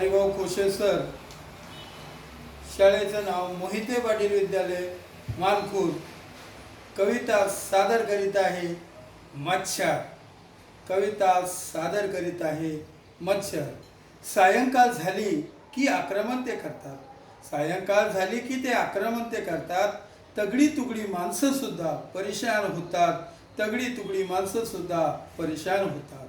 हरिभाऊ खोशे sir शाळेचं नाव मोहिते पाटील विद्यालय मानखूर कविता सादर करीत आहे मच्छर. कविता सादर करीत आहे मच्छर. सायंकाळ झाली की आक्रमण ते करतात. सायंकाळ झाली की ते आक्रमण ते करतात. तगडी तुगडी माणसं सुद्धा परेशान होतात. तगडी तुगडी माणसं सुद्धा परेशान होतात.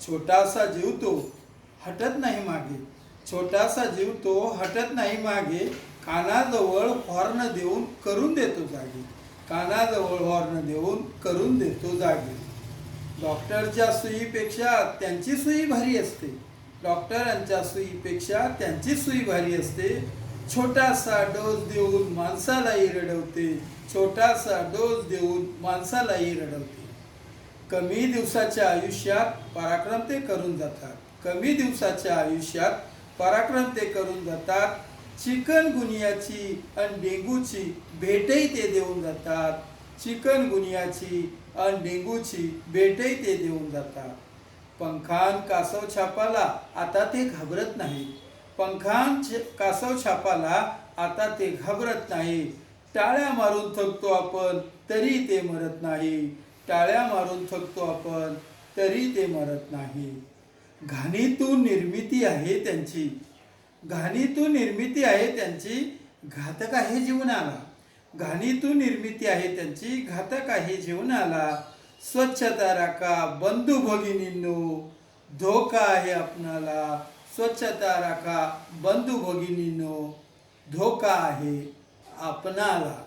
छोटासा जीव तो हटत नाही मागे. छोटासा जीव तो हटत नाही मागे. कानाजवळ हॉर्न देऊन करून देतो जागे. कानाजवळ हॉर्न देऊन करून देतो जागे. डॉक्टरच्या सुईपेक्षा त्यांची सुई भारी असते. डॉक्टरांच्या सुईपेक्षा त्यांची सुई भारी असते. छोटासा डोस देऊन माणसालाही रडवते. छोटासा डोस देऊन माणसालाही रडवते. कमी दिवसाच्या आयुष्यात पराक्रम ते करून जातात. कमी दिवसाच्या आयुष्यात पराक्रम ते करून जातात. चिकन गुनियाची आणि डेंगूची भेटही ते देऊन जातात. चिकन गुनियाची आणि डेंगूची भेटही ते देऊन जातात. पंखान कासव छापाला आता ते घाबरत नाही. पंखान कासव छापाला आता ते घाबरत नाही. टाळ्या मारून थकतो आपण तरी ते मरत नाही. टाळ्या मारून थकतो आपण तरी ते मरत नाही. घाणीतून निर्मिती आहे त्यांची. घाणीतून निर्मिती आहे त्यांची घातक आहे जीवनाला. घाणीतून निर्मिती आहे त्यांची घातक आहे जीवनाला. स्वच्छता राखा बंधू भगिनींनो. धोका आहे आपणाला. स्वच्छता राखा बंधू भगिनींनो. धोका आहे आपणाला.